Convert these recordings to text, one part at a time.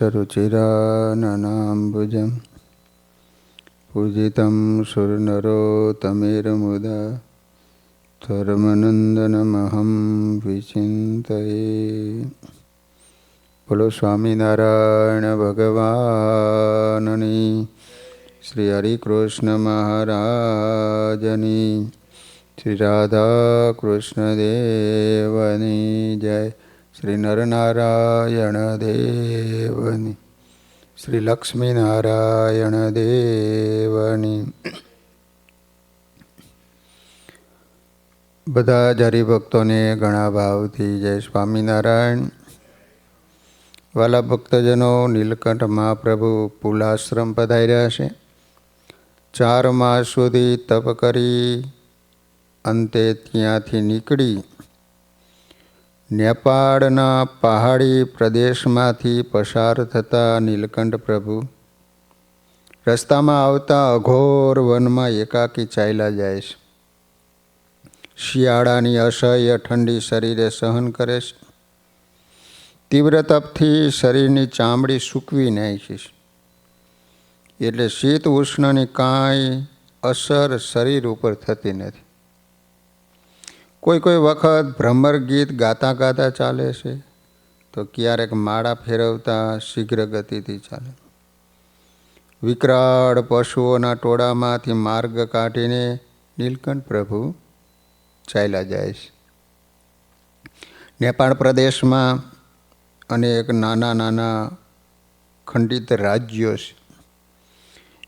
रुचिराननाम्बुजं पूजितं सुरनरोतमेर्मुदा ધર્મનંદનમહં વિચિંતયે બોલો સ્વામિનારાયણ ભગવાનની શ્રી હરિકૃષ્ણ મહારાજની શ્રી રાધા કૃષ્ણ દેવની જય શ્રી નરનારાયણ દેવની, શ્રી લક્ષ્મીનારાયણ દેવની. બધા જ હરિભક્તોને ઘણા ભાવથી જય સ્વામિનારાયણ. વાલા ભક્તજનો નીલકંઠ મહાપ્રભુ પુલાશ્રમ પધાર્યા છે. ચાર માસ સુધી તપ કરી, અંતે ત્યાંથી નીકળી નેપાળના પહાડી પ્રદેશમાંથી પસાર થતા નીલકંઠ પ્રભુ રસ્તામાં આવતા અઘોર વનમાં એકાકી ચાલ્યા જાય છે. શિયાળાની અસહ્ય ઠંડી શરીરે સહન કરે છે. તીવ્ર તપથી શરીરની ચામડી સૂકવી નાખી છે. એટલે શીત ઉષ્ણની કાંઈ અસર શરીર ઉપર થતી નથી. કોઈ કોઈ વખત ભ્રમર ગીત ગાતા ગાતા ચાલે છે, તો ક્યારેક માળા ફેરવતા શીઘ્ર ગતિથી ચાલે. વિકરાળ પશુઓના ટોળામાંથી માર્ગ કાઢીને નીલકંઠ પ્રભુ ચાલ્યા જાય છે. નેપાળ પ્રદેશમાં અનેક નાના નાના ખંડિત રાજ્યો છે.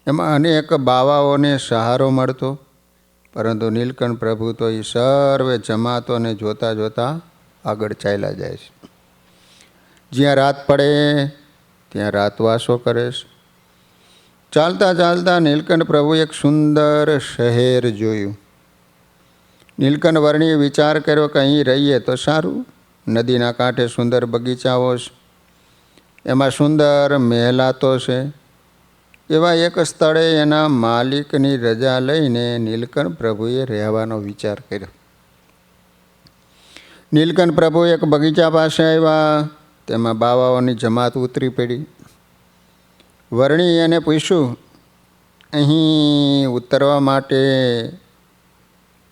એમાં અનેક બાવાઓને સહારો મળતો પરંતુ નીલકંઠ પ્રભુ તો એ સર્વે જમાતોને જોતા જોતા આગળ ચાલ્યા જાય છે. જ્યાં રાત પડે, ત્યાં રાતવાસો કરે છે. ચાલતા ચાલતા નીલકંઠ પ્રભુ એક સુંદર શહેર જોયું. નીલકંઠ વર્ણીએ વિચાર કર્યો કે અહીં રહીએ તો સારું. નદીના કાંઠે સુંદર બગીચાઓ છે. એમાં સુંદર મહેલાતો છે. એવા એક સ્થળે એના માલિકની રજા લઈને નીલકંઠ પ્રભુએ રહેવાનો વિચાર કર્યો. નીલકંઠ પ્રભુ એક બગીચા પાસે આવ્યા, તેમાં બાવાઓની જમાત ઉતરી પડી. વર્ણી એને પૂછ્યું, અહીં ઉતરવા માટે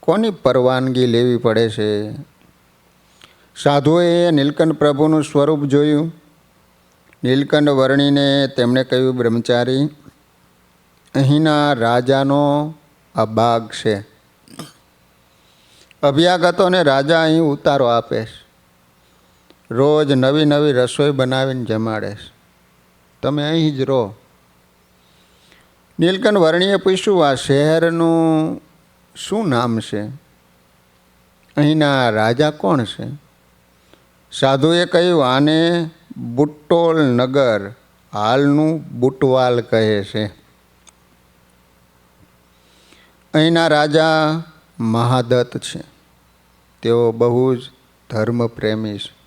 કોની પરવાનગી લેવી પડે છે? સાધુએ નીલકંઠ પ્રભુનું સ્વરૂપ જોયું. નીલકંઠ વર્ણીને તેમણે કહ્યું, બ્રહ્મચારી અહીંના રાજાનો આ બાગ છે. અભ્યાગતોને રાજા અહીં ઉતારો આપે છે. રોજ નવી નવી રસોઈ બનાવીને જમાડે છે. તમે અહીં જ રહો. નીલકંઠ વર્ણીએ પૂછ્યું, આ શહેરનું શું નામ છે? અહીંના રાજા કોણ છે? સાધુએ કહ્યું, આને બુટ્ટોલ નગર હાલનું બુટવાલ કહે છે. અહીંના રાજા મહાદત્ત છે. તેઓ બહુ જ ધર્મપ્રેમી છે.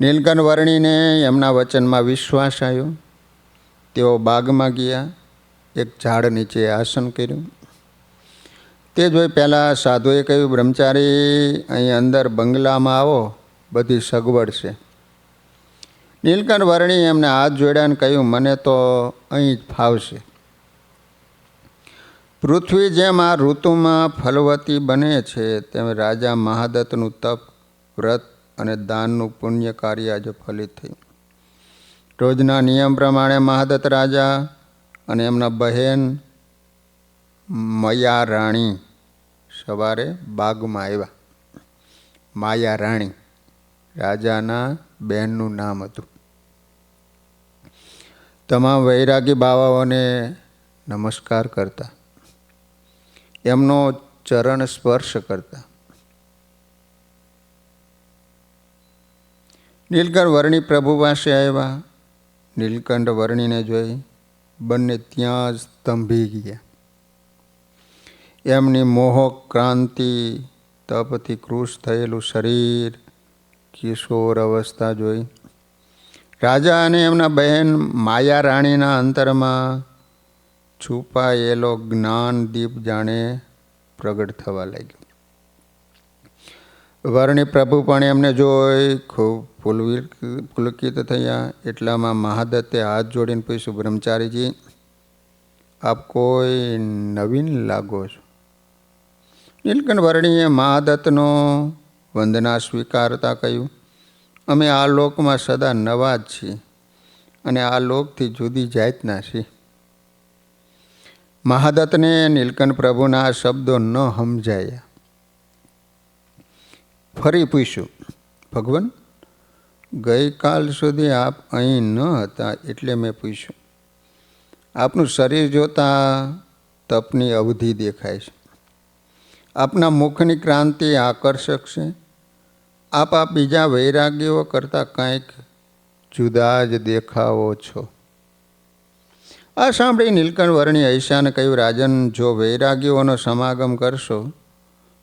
નીલકંઠ વર્ણીને એમના વચનમાં વિશ્વાસ આવ્યો. તેઓ બાગમાં ગયા, એક ઝાડ નીચે આસન કર્યું. તે જોઈ પહેલાં સાધુએ કહ્યું, બ્રહ્મચારી, અહીં અંદર બંગલામાં આવો, બધી સગવડ છે. નીલકંઠ વર્ણી એમને હાથ જોડ્યા અને કહ્યું, મને તો અહીં જ ફાવશે. પૃથ્વી જેમ આ ઋતુમાં ફલવતી બને છે, તેમ રાજા મહાદત્તનું તપ, વ્રત અને દાનનું પુણ્ય કાર્ય આજે ફલિત થયું. રોજના નિયમ પ્રમાણે મહાદત્ત રાજા અને એમના બહેન મયા રાણી સવારે બાગમાં આવ્યા. માયા રાણી રાજાના બહેનનું નામ હતું. તમામ વૈરાગી બાવાઓને નમસ્કાર કરતા એમનો ચરણ સ્પર્શ કરતા. નીલકંઠ વર્ણી પ્રભુ પાસે આવ્યા. નીલકંઠ વર્ણીને જોઈ બંને ત્યાં જ સ્તંભી ગયા. એમની મોહક ક્રાંતિ, તપથી કૃષ થયેલું શરીર, કિશોર અવસ્થા જોઈ. રાજા અને એમના બહેન માયા રાણીના અંતરમાં છુપાયેલો જ્ઞાન દીપ જાણે પ્રગટ થવા લાગ્યો. વર્ણિ પ્રભુ પણ એમને જોઈ ખૂબ પુલકિત થયા. એટલામાં મહાદત્તે હાથ જોડીને પૂછ્યું, બ્રહ્મચારીજી, આપ કોઈ નવીન લાગો છો? નીલકંઠ વર્ણીએ મહાદત્તનો વંદના સ્વીકારતા કહ્યું, અમે આ લોકમાં સદા નવા જ છીએ અને આ લોકથી જુદી જાતના છીએ. મહાદત્તને નીલકંઠ પ્રભુના આ શબ્દો ન સમજાયા. ફરી પૂછ્યું, ભગવાન, ગઈકાલ સુધી આપ અહીં ન હતા? એટલે મેં પૂછ્યું, આપનું શરીર જોતાં તપની અવધિ દેખાય છે. આપના મુખની ક્રાંતિ આકર્ષક છે. આપ આ બીજા વૈરાગ્યો કરતાં કંઈક જુદા જ દેખાવો છો. આ સાંભળી નીલકંઠ વર્ણી ઐશાને કહ્યું, રાજન, જો વૈરાગ્યોનો સમાગમ કરશો,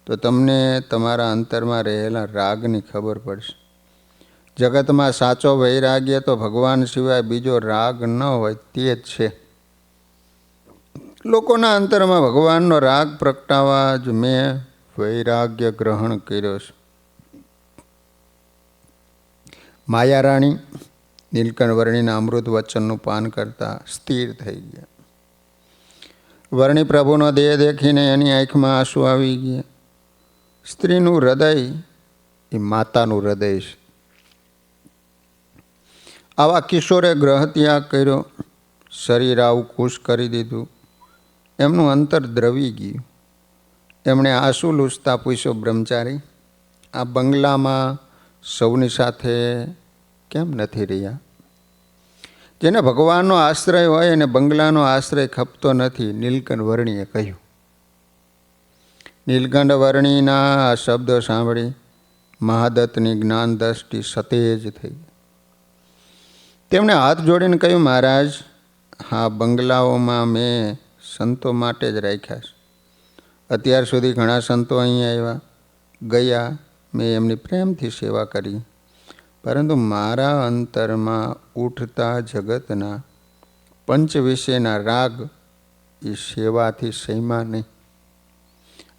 તો તમને તમારા અંતરમાં રહેલા રાગની ખબર પડશે. જગતમાં સાચો વૈરાગ્ય તો ભગવાન સિવાય બીજો રાગ ન હોય, તે જ છે. લોકોના અંતરમાં ભગવાનનો રાગ પ્રગટાવવા જ મેં વૈરાગ્ય ગ્રહણ કર્યો છે. માયારાણી નીલકંઠ વર્ણીના અમૃત વચનનું પાન કરતા સ્થિર થઈ ગયા. વર્ણિ પ્રભુનો દેહ દેખીને એની આંખમાં આંસુ આવી ગયા. સ્ત્રીનું હૃદય એ માતાનું હૃદય છે. આવા કિશોરે ગ્રહત્યાગ કર્યો. શરીર આવું ખુશ કરી દીધું. એમનું અંતર દ્રવી ગયું. એમણે આંસુ લૂછતા પૂછ્યો, બ્રહ્મચારી, આ બંગલામાં સૌની સાથે કેમ નથી રહ્યા? જેને ભગવાનનો આશ્રય હોય એને બંગલાનો આશ્રય ખપતો નથી, નીલકંઠ વર્ણીએ કહ્યું. નીલકંઠ વર્ણીના આ શબ્દો સાંભળી મહાદત્તની જ્ઞાન દ્રષ્ટિ સતેજ થઈ. તેમણે હાથ જોડીને કહ્યું, મહારાજ, હા, બંગલાઓમાં મેં સંતો માટે જ રાખ્યા છે. અત્યાર સુધી ઘણા સંતો અહીં આવ્યા. ગયા, મેં એમની પ્રેમથી સેવા કરી. પરંતુ મારા અંતરમાં ઉઠતા જગતના પંચ વિશેના રાગ એ સેવાથી સૈમા નહીં.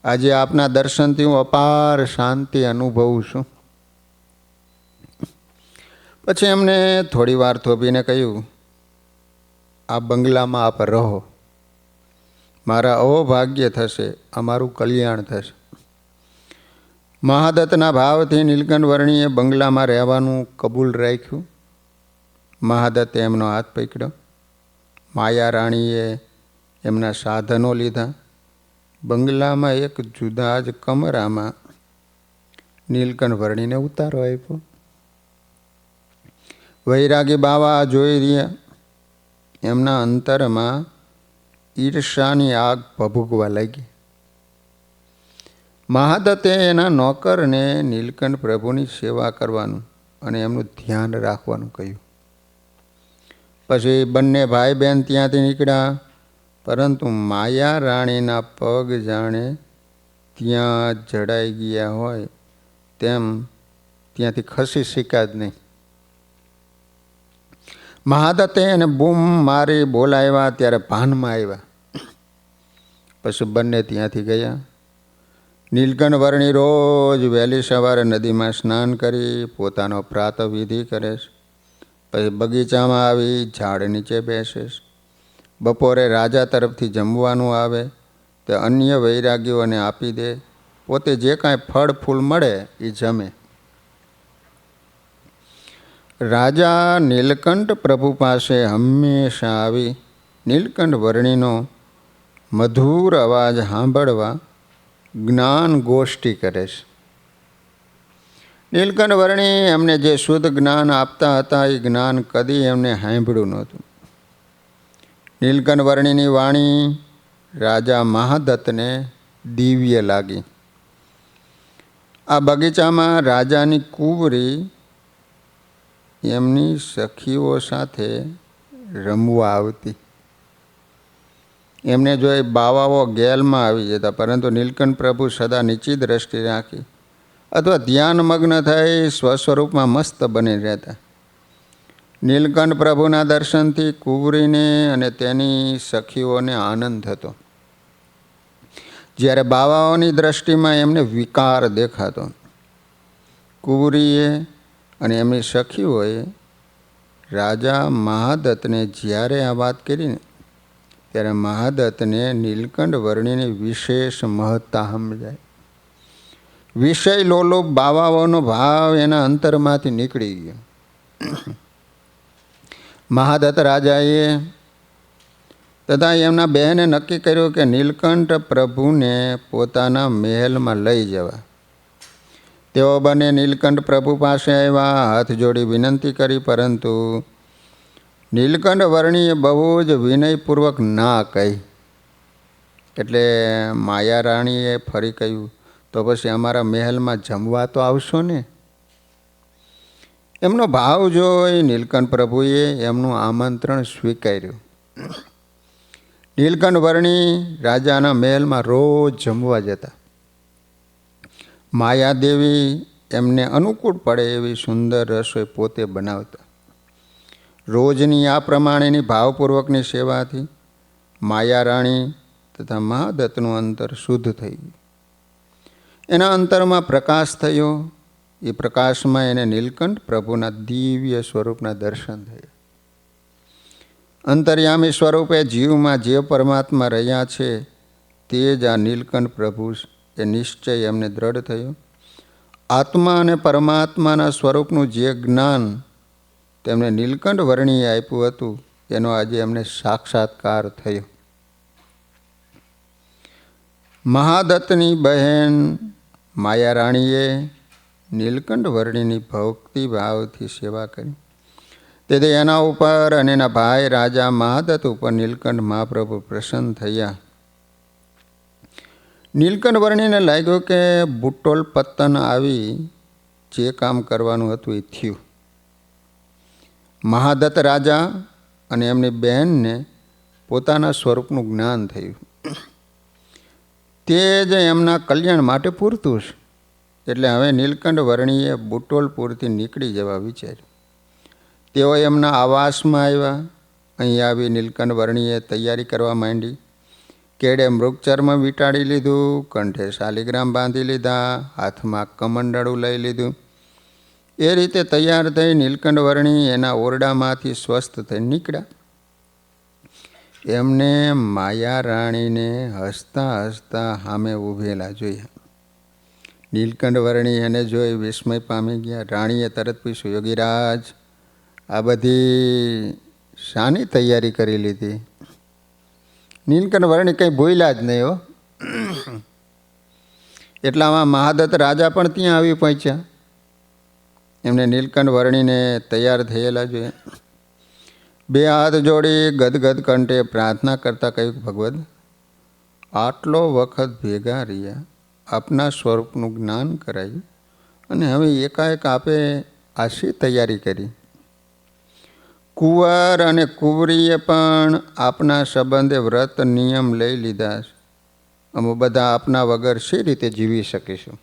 આજે આપના દર્શનથી હું અપાર શાંતિ અનુભવું છું. પછી એમને થોડી વાર થોભીને કહ્યું, આ બંગલામાં આપ રહો. મારા અહોભાગ્ય થશે, અમારું કલ્યાણ થશે. મહાદત્તના ભાવથી નીલકંઠ વર્ણીએ બંગલામાં રહેવાનું કબૂલ રાખ્યું. મહાદત્તે એમનો હાથ પકડ્યો. માયા રાણીએ એમના સાધનો લીધા. બંગલામાં એક જુદા જ કમરામાં નીલકંઠ વર્ણીને ઉતારો આપ્યો. વૈરાગી બાવા જોઈ રહ્યા. એમના અંતરમાં ઈર્ષાની આગ ભભૂકવા લાગી. મહાદત્તે એના નોકરને નીલકંઠ પ્રભુની સેવા કરવાનું અને એમનું ધ્યાન રાખવાનું કહ્યું. પછી બંને ભાઈ બહેન ત્યાંથી નીકળ્યા, પરંતુ માયા રાણીના પગ જાણે ત્યાં જડાઈ ગયા હોય તેમ ત્યાંથી ખસી શીખ્યા જ નહીં. મહાદત્તે એને બૂમ મારી બોલાવ્યા, ત્યારે ભાનમાં આવ્યા. પછી બંને ત્યાંથી ગયા. નીલકંઠ વર્ણી રોજ વહેલી સવારે નદીમાં સ્નાન કરી પોતાનો પ્રાતવિધિ કરે છે. પછી બગીચામાં આવી ઝાડ નીચે બેસે બપોરે રાજા તરફથી જમવાનું આવે, તે અન્ય વૈરાગ્યોને આપી દે. પોતે જે કાંઈ ફળ ફૂલ મળે એ જમે. રાજા નીલકંઠ પ્રભુ પાસે હંમેશા આવી નીલકંઠ વર્ણીનો મધુર અવાજ સાંભળવા જ્ઞાન ગોષ્ઠી કરે છે. નીલકંઠ વર્ણી એમને જે શુદ્ધ જ્ઞાન આપતા હતા, એ જ્ઞાન કદી એમને સાંભળ્યું નહોતું. નીલકંઠ વર્ણીની વાણી રાજા મહાદત્તને દિવ્ય લાગી. આ બગીચામાં રાજાની કુંવરી એમની સખીઓ સાથે રમવા આવતી. એમને જોઈ બાવાઓ ગેલમાં આવી જતા, પરંતુ નીલકંઠ પ્રભુ સદા નીચી દ્રષ્ટિ રાખી. અથવા ધ્યાનમગ્ન થઈ સ્વસ્વરૂપમાં મસ્ત બની રહેતા. નીલકંઠ પ્રભુના દર્શનથી કુંવરીને અને તેની સખીઓને આનંદ થતો. જ્યારે બાવાઓની દ્રષ્ટિમાં એમને વિકાર દેખાતો. કુંવરીએ અને એમની સખીઓએ રાજા મહાદત્તને જ્યારે આ વાત કરીને ત્યારે મહાદત્તને નીલકંઠ વર્ણિની વિશેષ મહત્તા સમજાય. વિષય લોલો બાવાઓનો ભાવ એના અંતરમાંથી નીકળી ગયો. મહાદત્ત રાજાએ તથા એમના બહેને નક્કી કર્યું કે નીલકંઠ પ્રભુને પોતાના મહેલમાં લઈ જવા. તેઓ બંને નીલકંઠ પ્રભુ પાસે આવ્યા, હાથ જોડી વિનંતી કરી, પરંતુ નીલકંઠ વર્ણીએ બહુ જ વિનયપૂર્વક ના કહી. એટલે માયા રાણીએ ફરી કહ્યું, તો પછી અમારા મહેલમાં જમવા તો આવશો ને? એમનો ભાવ જોઈ નીલકંઠ પ્રભુએ એમનું આમંત્રણ સ્વીકાર્યું. નીલકંઠ વર્ણી રાજાના મહેલમાં રોજ જમવા જતા. માયાદેવી એમને અનુકૂળ પડે એવી સુંદર રસોઈ પોતે બનાવતા. રોજની આ પ્રમાણેની ભાવપૂર્વકની સેવાથી માયા રાણી તથા મહાદત્તનું અંતર શુદ્ધ થઈ ગયું. એના અંતરમાં પ્રકાશ થયો. એ પ્રકાશમાં એને નીલકંઠ પ્રભુના દિવ્ય સ્વરૂપના દર્શન થયા. અંતર્યામી સ્વરૂપે જીવમાં જે પરમાત્મા રહ્યા છે, તે જ આ નીલકંઠ પ્રભુ એ નિશ્ચય એમને દ્રઢ થયો. આત્મા અને પરમાત્માના સ્વરૂપનું જે જ્ઞાન તેમને નીલકંઠ વર્ણીએ આપ્યું હતું તેનો આજે એમને સાક્ષાત્કાર થયો. મહાદત્તની બહેન માયા રાણીએ નીલકંઠ વર્ણીની ભક્તિ ભાવથી સેવા કરી. તેથી એના ઉપર અને એના ભાઈ રાજા મહાદત્ત ઉપર નીલકંઠ મહાપ્રભુ પ્રસન્ન થયા. નીલકંઠ વર્ણીને લાગ્યું કે બુટોલ પત્તન આવી જે કામ કરવાનું હતું એ થયું. મહાદત્ત રાજા અને એમની બહેનને પોતાના સ્વરૂપનું જ્ઞાન થયું. તે જ એમના કલ્યાણ માટે પૂરતું છે, એટલે હવે નીલકંઠ વર્ણીએ બુટોલપુરથી નીકળી જવા વિચાર્યું. તેઓ એમના આવાસમાં આવ્યા, અહીં આવી નીલકંઠ વર્ણીએ તૈયારી કરવા માંડી. કેડે મૃગચર્મ વીંટાળી લીધું, કંઠે શાલિગ્રામ બાંધી લીધા, હાથમાં કમંડળું લઈ લીધું. એ રીતે તૈયાર થઈ નીલકંઠ વર્ણી એના ઓરડામાંથી સ્વસ્થ થઈ નીકળ્યા. એમને માયા રાણીને હસતા હસતા સામે ઊભેલા જોયા. નીલકંઠ વર્ણી એને જોઈ વિસ્મય પામી ગયા. રાણીએ તરત પૂછ્યું, યોગીરાજ, આ બધી શાની તૈયારી કરી લીધી? નીલકંઠ વર્ણી કંઈ ભૂલ્યા જ નહીં હો. એટલામાં મહાદત્ત રાજા પણ ત્યાં આવી પહોંચ્યા. એમને નીલકંઠ વર્ણીને તૈયાર થયેલા જોઈએ બે હાથ જોડી ગદગદ કંઠે પ્રાર્થના કરતા કહ્યું, ભગવદ, આટલો વખત ભેગા રહ્યા, આપના સ્વરૂપનું જ્ઞાન કરાયું અને હવે એકાએક આપે આશી તૈયારી કરી. કુંવર અને કુંવરીએ પણ આપના સંબંધે વ્રત નિયમ લઈ લીધા છે. અમે બધા આપના વગર શી રીતે જીવી શકીશું?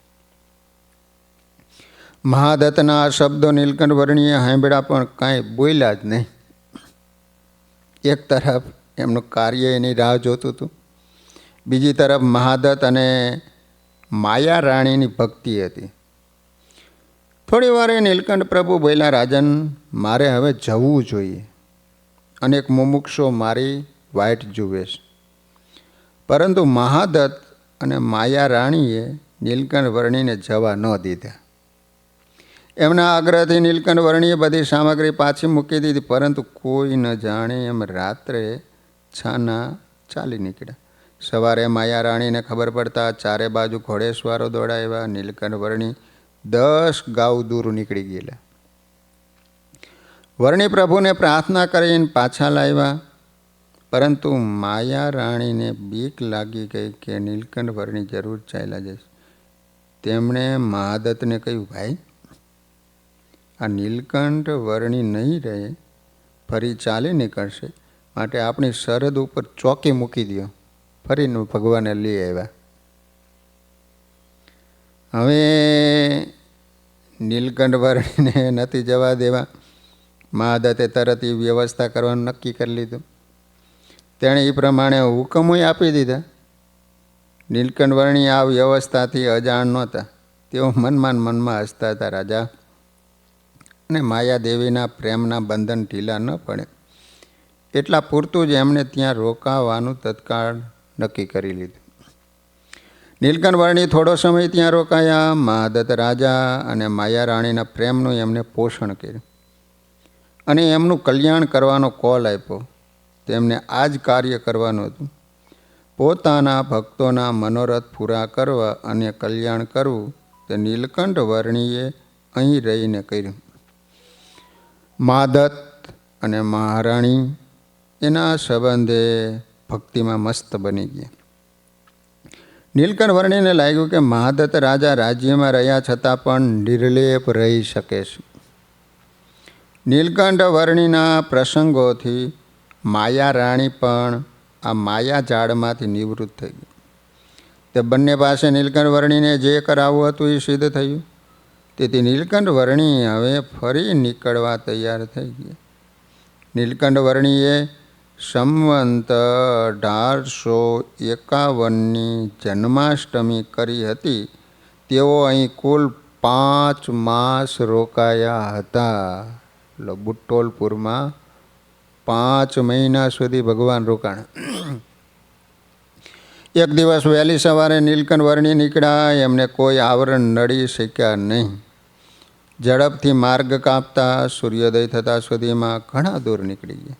મહાદત્તના આ શબ્દો નીલકંઠ વર્ણીએ સાંભળ્યા પણ કાંઈ બોલ્યા જ નહીં. એક તરફ એમનું કાર્ય એની રાહ જોતું હતું. બીજી તરફ મહાદત્ત અને માયા રાણીની ભક્તિ હતી. થોડી વારે નીલકંઠ પ્રભુ બોલ્યા, રાજન, મારે હવે જવું જોઈએ. અનેક મુમુક્ષો મારી વાઇટ જુએ પરંતુ મહાદત્ત અને માયા રાણીએ નીલકંઠ વર્ણીને જવા ન દીધા. એમના આગ્રહથી નીલકંઠ વર્ણીએ બધી સામગ્રી પાછી મૂકી દીધી, પરંતુ કોઈ ન જાણે એમ રાત્રે છાના ચાલી નીકળ્યા. સવારે માયા રાણીને ખબર પડતા ચારે બાજુ ઘોડેસવારો દોડાવ્યા, નીલકંઠ વર્ણી દસ ગાઉ દૂર નીકળી ગયેલા. વર્ણી પ્રભુને પ્રાર્થના કરીને પાછા લાવ્યા, પરંતુ માયા રાણીને બીક લાગી ગઈ કે નીલકંઠ વર્ણી જરૂર ચાલ્યા જશે તેમણે મહાદત્તને કહ્યું, ભાઈ આ નીલકંઠ વર્ણી નહીં રહે, ફરી ચાલી નીકળશે. માટે આપણી સરહદ ઉપર ચોકી મૂકી દો ફરીને ભગવાને લઈ આવ્યા. હવે નીલકંઠ વર્ણીને નથી જવા દેવા. મહાદત્તે તરત એ વ્યવસ્થા કરવાનું નક્કી કરી લીધું. તેણે એ પ્રમાણે હુકમોય આપી દીધા. નીલકંઠ વર્ણી આ વ્યવસ્થાથી અજાણ નહોતા. તેઓ મનમાં મનમાં હસતા હતા, રાજા અને માયાદેવીના પ્રેમના બંધન ઢીલા ન પડે. એટલા પૂરતું જ એમણે ત્યાં રોકાવાનું તત્કાળ નક્કી કરી લીધું. નીલકંઠ વર્ણી થોડો સમય ત્યાં રોકાયા મહાદત્ત રાજા અને માયા રાણીના પ્રેમનું એમને પોષણ કર્યું. અને એમનું કલ્યાણ કરવાનો કોલ આપ્યો. તેમને આ જ કાર્ય કરવાનું હતું. પોતાના ભક્તોના મનોરથ પૂરા કરવા અને કલ્યાણ કરવું તે નીલકંઠ વર્ણીએ અહીં રહીને કર્યું. મહાદત્ત અને મહારાણી એના સંબંધે ભક્તિમાં મસ્ત બની ગયા. નીલકંઠ લાગ્યું કે મહાદત્ત રાજા રાજ્યમાં રહ્યા છતાં પણ નિર્લેપ રહી શકે છે. નીલકંઠ વર્ણિના પ્રસંગોથી માયા રાણી પણ આ માયા ઝાડમાંથી નિવૃત્ત થઈ ગઈ. તે બંને પાસે નીલકંઠ વર્ણિને જે કરાવવું હતું એ સિદ્ધ થયું. તેથી નીલકંઠ વર્ણી હવે ફરી નીકળવા તૈયાર થઈ ગયા. નીલકંઠ વર્ણીએ સંવંત અઢારસો એકાવનની જન્માષ્ટમી કરી હતી. તેઓ અહીં કુલ પાંચ માસ રોકાયા હતા. એટલે બુટ્ટોલપુરમાં પાંચ મહિના સુધી ભગવાન રોકાણ. એક દિવસ વહેલી સવારે નીલકંઠ વર્ણી નીકળ્યા, એમને કોઈ આવરણ નડી શક્યા નહીં. ઝડપથી માર્ગ કાપતા સૂર્યોદય થતાં સુધીમાં ઘણા દૂર નીકળી ગયા.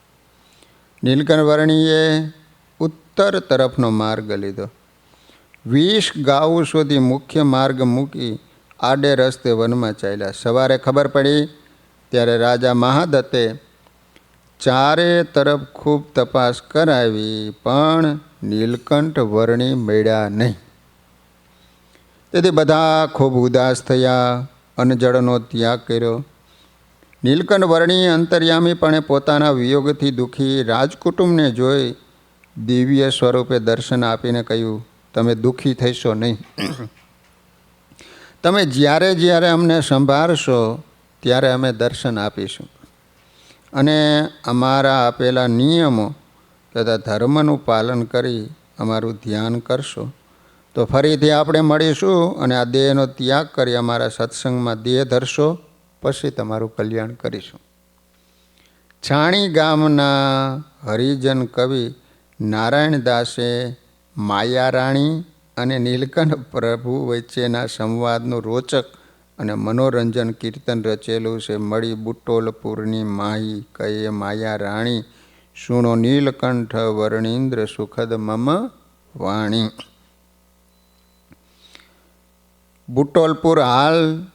નીલકંઠ વર્ણીએ ઉત્તર તરફનો માર્ગ લીધો. વીસ ગાઉ સુધી મુખ્ય માર્ગ મૂકી આડે રસ્તે વનમાં ચાલ્યા. સવારે ખબર પડી ત્યારે રાજા મહાદત્તે ચારે તરફ ખૂબ તપાસ કરાવી, પણ નીલકંઠ વર્ણી મળ્યા નહીં. તેથી બધા ખૂબ ઉદાસ થયા અનજળનો ત્યાગ કર્યો. નીલકંઠ વર્ણી અંતર્યામીપણે પોતાના વિયોગથી દુઃખી રાજકુટુંબને જોઈ દિવ્ય સ્વરૂપે દર્શન આપીને કહ્યું, તમે દુઃખી થઈશો નહીં. તમે જ્યારે જ્યારે અમને સંભાળશો, ત્યારે અમે દર્શન આપીશું. અને અમારા આપેલા નિયમો તથા ધર્મનું પાલન કરી અમારું ધ્યાન કરશો. તો ફરીથી આપણે મળીશું અને આ દેહનો ત્યાગ કરી અમારા સત્સંગમાં દેહ ધરશો, પછી તમારું કલ્યાણ કરીશું. છાણી ગામના હરિજન કવિ નારાયણદાસે માયારાણી અને નીલકંઠ પ્રભુ વચ્ચેના સંવાદનું રોચક અને મનોરંજન કીર્તન રચેલું છે. મળી બુટ્ટોલપુરની માહી કહે માયા રાણી સુણો નીલકંઠ વર્ણિન્દ્ર સુખદ મમ વાણી. બુટોલપુર હાલ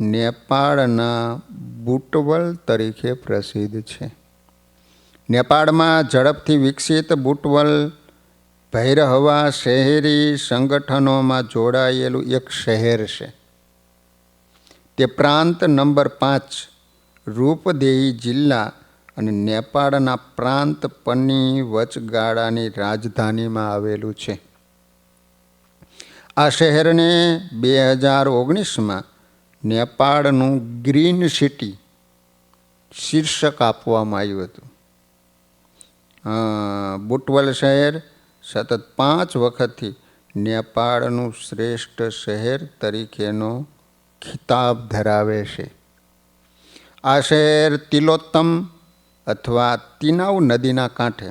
નેપાળના બુટવલ તરીકે પ્રસિદ્ધ છે. નેપાળમાં ઝડપથી વિકસિત બુટવલ ભૈરહવા શહેરી સંગઠનોમાં જોડાયેલું એક શહેર છે. તે પ્રાંત નંબર પાંચ, રૂપદેહી જિલ્લા અને નેપાળના પ્રાંત પન્ની વચગાળાની રાજધાનીમાં આવેલું છે. આ શહેરને બે હજાર ઓગણીસમાં નેપાળનું ગ્રીન સિટી શીર્ષક આપવામાં આવ્યું હતું. બુટવલ શહેર સતત પાંચ વખતથી નેપાળનું શ્રેષ્ઠ શહેર તરીકેનો ખિતાબ ધરાવે છે. આ શહેર તિલોત્તમ અથવા તિનાવ નદીના કાંઠે.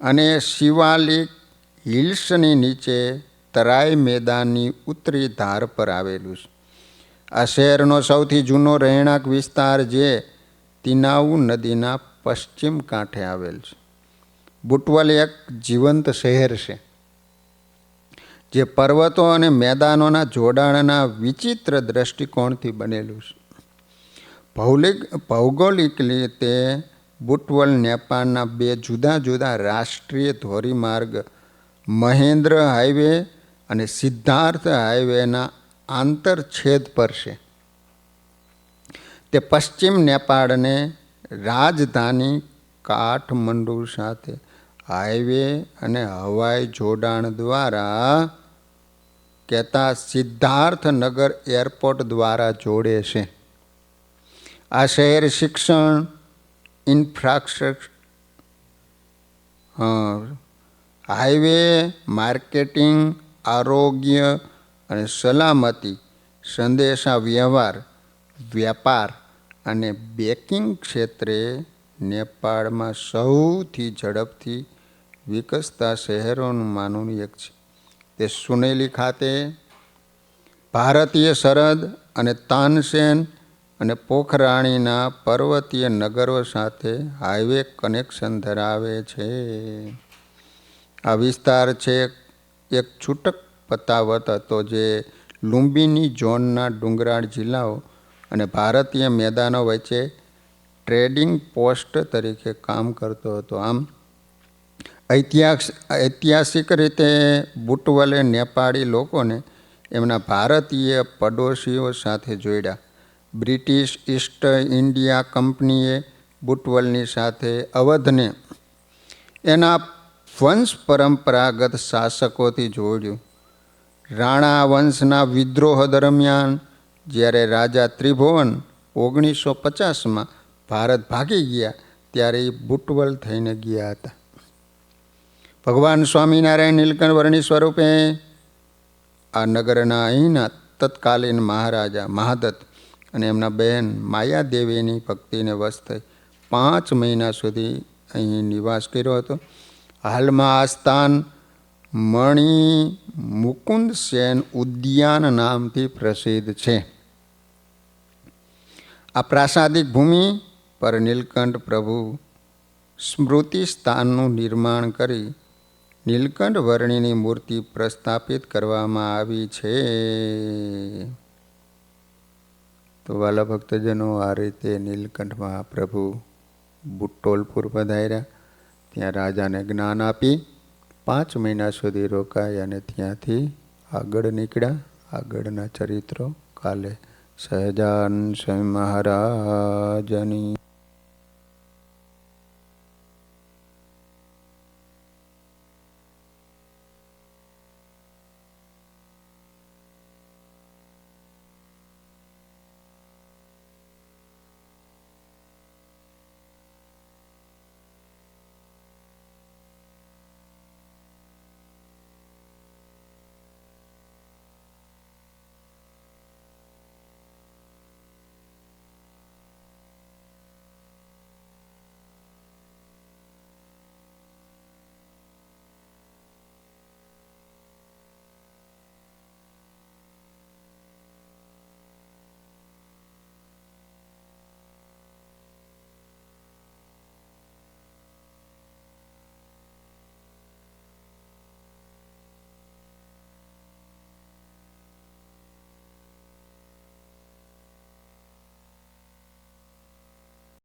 અને શિવાલિક હિલ્સની નીચે તરાઈ મેદાનની ઉત્તરી ધાર પર આવેલું છે. આ શહેરનો સૌથી જૂનો રહેણાંક વિસ્તાર જે તિનાવ નદીના પશ્ચિમ કાંઠે આવેલ છે. બુટવલ એક જીવંત શહેર છે, જે પર્વતો અને મેદાનોના જોડાણના વિચિત્ર દ્રષ્ટિકોણથી બનેલું છે. ભૌલિક ભૌગોલિક રીતે બુટવલ નેપાળના બે જુદા જુદા રાષ્ટ્રીય ધોરીમાર્ગ, મહેન્દ્ર હાઈવે અને સિદ્ધાર્થ હાઈવેના આંતરછેદ પર છે. તે પશ્ચિમ નેપાળને રાજધાની કાઠમંડુ સાથે હાઈવે અને હવાઈ જોડાણ દ્વારા કહેતા સિદ્ધાર્થનગર એરપોર્ટ દ્વારા જોડે છે. આ શહેર શિક્ષણ ઇન્ફ્રાસ્ટ્રક્ચર હાઈવે માર્કેટિંગ આરોગ્ય અને સલામતી, સંદેશા વ્યવહાર, વ્યાપાર અને બેકિંગ ક્ષેત્રે નેપાળમાં સૌથી ઝડપથી વિકસતા શહેરોનું માનું એક છે. તે સુનેલી ખાતે ભારતીય સરહદ અને તાનસેન અને પોખરાણીના પર્વતીય નગરો સાથે હાઈવે કનેક્શન ધરાવે છે. આ વિસ્તાર છે એક છૂટક પતાવત હતો જે લુંબિની ઝોનના ડુંગરાળ જિલ્લાઓ અને ભારતીય મેદાનો વચ્ચે ટ્રેડિંગ પોસ્ટ તરીકે કામ કરતો હતો. આમ, ઐતિહાસ, ઐતિહાસિક રીતે બુટવલે નેપાળી લોકોને એમના ભારતીય પડોશીઓ સાથે જોડ્યા. બ્રિટિશ ઈસ્ટ ઇન્ડિયા કંપનીએ બુટવલની સાથે અવધને એના વંશ પરંપરાગત શાસકોથી જોડ્યું. રાણા વંશના વિદ્રોહ દરમિયાન, જ્યારે રાજા ત્રિભુવન ઓગણીસો પચાસમાં ભારત ભાગી ગયા, ત્યારે એ બુટવલ થઈને ગયા હતા. ભગવાન સ્વામિનારાયણ નીલકંઠ સ્વરૂપે આ નગરના અહીંના તત્કાલીન મહારાજા મહાદત્ત અને એમના બહેન માયાદેવીની ભક્તિને વશ થઈ પાંચ મહિના સુધી અહીં નિવાસ કર્યો હતો. હાલમાં આ સ્થાન મણિ મુકુંદ સેન ઉદ્યાન નામથી પ્રસિદ્ધ છે. આ પ્રાસાદિક ભૂમિ પર નીલકંઠ પ્રભુ સ્મૃતિ સ્થાનનું નિર્માણ કરી નીલકંઠ વર્ણિની મૂર્તિ પ્રસ્થાપિત કરવામાં આવી છે. તો વાલા ભક્તજનો આ રીતે નીલકંઠ મહાપ્રભુ બુટ્ટોલપુર પધાર્યા. ત્યાં રાજાને જ્ઞાન આપી પાંચ મહિના સુધી રોકાય અને ત્યાંથી આગળ નીકળ્યા. આગળના ચરિત્રો કાલે સહજાન સ્વામી મહારાજની